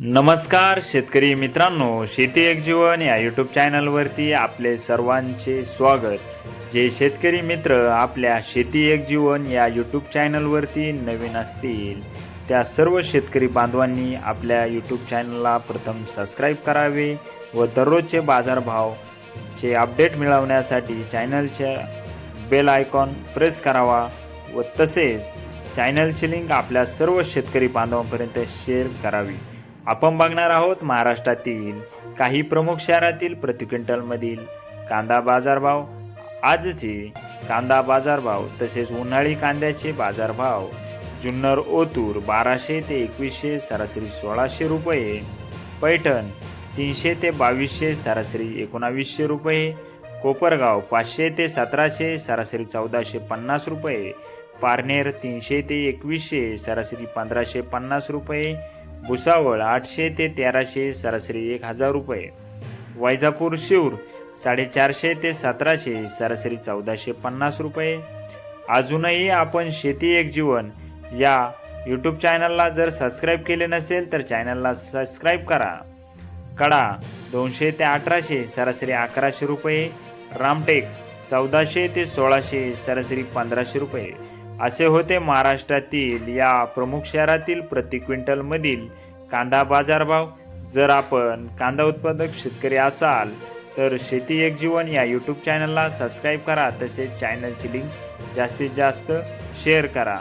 नमस्कार शेतकरी मित्रांनो शेती एक जीवन या यूट्यूब चॅनलवरती आपले सर्वांचे स्वागत. जे शेतकरी मित्र आपल्या शेती एक जीवन या यूट्यूब चॅनलवरती नवीन असतील त्या सर्व शेतकरी बांधवांनी आपल्या यूट्यूब चॅनलला प्रथम सबस्क्राईब करावे व दररोजचे बाजारभावचे अपडेट मिळवण्यासाठी चॅनलच्या बेल आयकॉन प्रेस करावा व तसेच चॅनलची लिंक आपल्या सर्व शेतकरी बांधवांपर्यंत शेअर करावी. आपण बघणार आहोत महाराष्ट्रातील काही प्रमुख शहरातील प्रति क्विंटलमधील कांदा बाजारभाव. आजचे कांदा बाजारभाव तसेच उन्हाळी कांद्याचे बाजारभाव. जुन्नर ओतूर बाराशे ते एकवीसशे सरासरी सोळाशे रुपये. पैठण तीनशे ते बावीसशे सरासरी एकोणावीसशे रुपये. कोपरगाव पाचशे ते सतराशे सरासरी चौदाशे पन्नास रुपये. पारनेर तीनशे ते एकवीसशे सरासरी पंधराशे पन्नास रुपये. भुसावळ आठशे ते तेराशे सरासरी एक हजार रुपये. वैजापूर शिवर साडेचारशे ते सतराशे सरासरी चौदाशे पन्नास रुपये. अजूनही आपण शेती एक जीवन या यूट्यूब चॅनलला जर सबस्क्राईब केले नसेल तर चॅनलला सबस्क्राईब करा. कडा दोनशे ते अठराशे सरासरी अकराशे रुपये. रामटेक चौदाशे ते सोळाशे सरासरी पंधराशे रुपये. असे होते महाराष्ट्रातील या प्रमुख शहरातील प्रति क्विंटलमधील कांदा बाजारभाव. जर आपण कांदा उत्पादक शेतकरी असाल तर शेती एक जीवन या यूट्यूब चॅनलला सबस्क्राईब करा. तसेच चॅनलची लिंक जास्तीत जास्त शेअर करा.